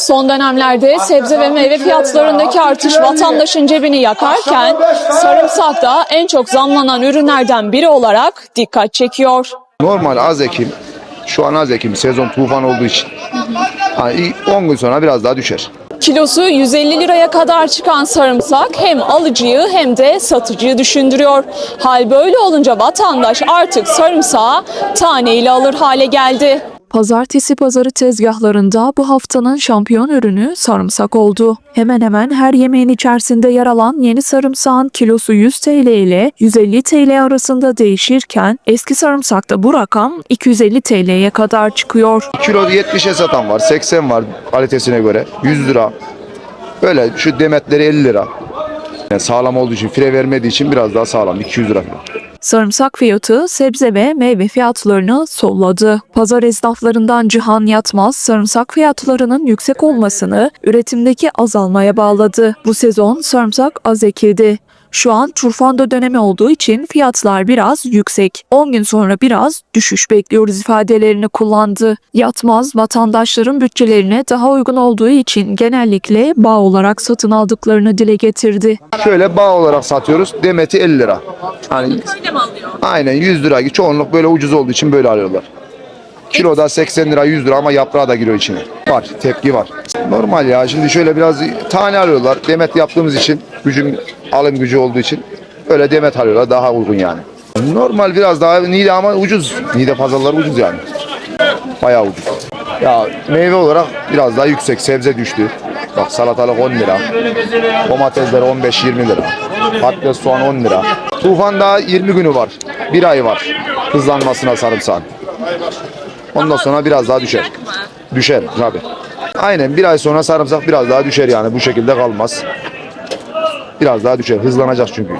Son dönemlerde sebze ve meyve fiyatlarındaki artış vatandaşın cebini yakarken sarımsak da en çok zamlanan ürünlerden biri olarak dikkat çekiyor. Normal az ekim. Şu an az ekim. Sezon tufan olduğu için. Hani 10 gün sonra biraz daha düşer. Kilosu 150 liraya kadar çıkan sarımsak hem alıcıyı hem de satıcıyı düşündürüyor. Hal böyle olunca vatandaş artık sarımsağı taneyle alır hale geldi. Pazartesi pazarı tezgahlarında bu haftanın şampiyon ürünü sarımsak oldu. Hemen hemen her yemeğin içerisinde yer alan yeni sarımsağın kilosu 100 TL ile 150 TL arasında değişirken eski sarımsakta bu rakam 250 TL'ye kadar çıkıyor. Kilo 70'e satan var. 80 var kalitesine göre. 100 lira. Böyle şu demetleri 50 lira. Yani sağlam olduğu için, fire vermediği için biraz daha sağlam. 200 lira falan. Sarımsak fiyatı sebze ve meyve fiyatlarını solladı. Pazar esnaflarından Cihan Yatmaz sarımsak fiyatlarının yüksek olmasını üretimdeki azalmaya bağladı. Bu sezon sarımsak az ekildi. Şu an turfanda dönemi olduğu için fiyatlar biraz yüksek. 10 gün sonra biraz düşüş bekliyoruz ifadelerini kullandı. Yatmaz vatandaşların bütçelerine daha uygun olduğu için genellikle bağ olarak satın aldıklarını dile getirdi. Şöyle bağ olarak satıyoruz. Demeti 50 lira. Hani Aynen 100 lira. Çoğunluk böyle ucuz olduğu için böyle alıyorlar. Kiloda 80 lira 100 lira ama yaprağı da giriyor içine. Var tepki var. Normal ya şimdi şöyle biraz tane alıyorlar. Demet yaptığımız için gücün alım gücü olduğu için öyle demet alıyorlar daha uygun yani. Normal biraz daha Niğde ama ucuz. Niğde pazarları ucuz yani. Bayağı ucuz. Ya meyve olarak biraz daha yüksek. Sebze düştü. Bak salatalık 10 lira. Domatesler 15-20 lira. Patates soğan 10 lira. Tufan daha 20 günü var. Bir ay var hızlanmasına sarımsağın. Ondan sonra biraz daha düşer. Düşer tabi. Aynen bir ay sonra sarımsak biraz daha düşer yani bu şekilde kalmaz. Biraz daha düşer. Hızlanacak çünkü.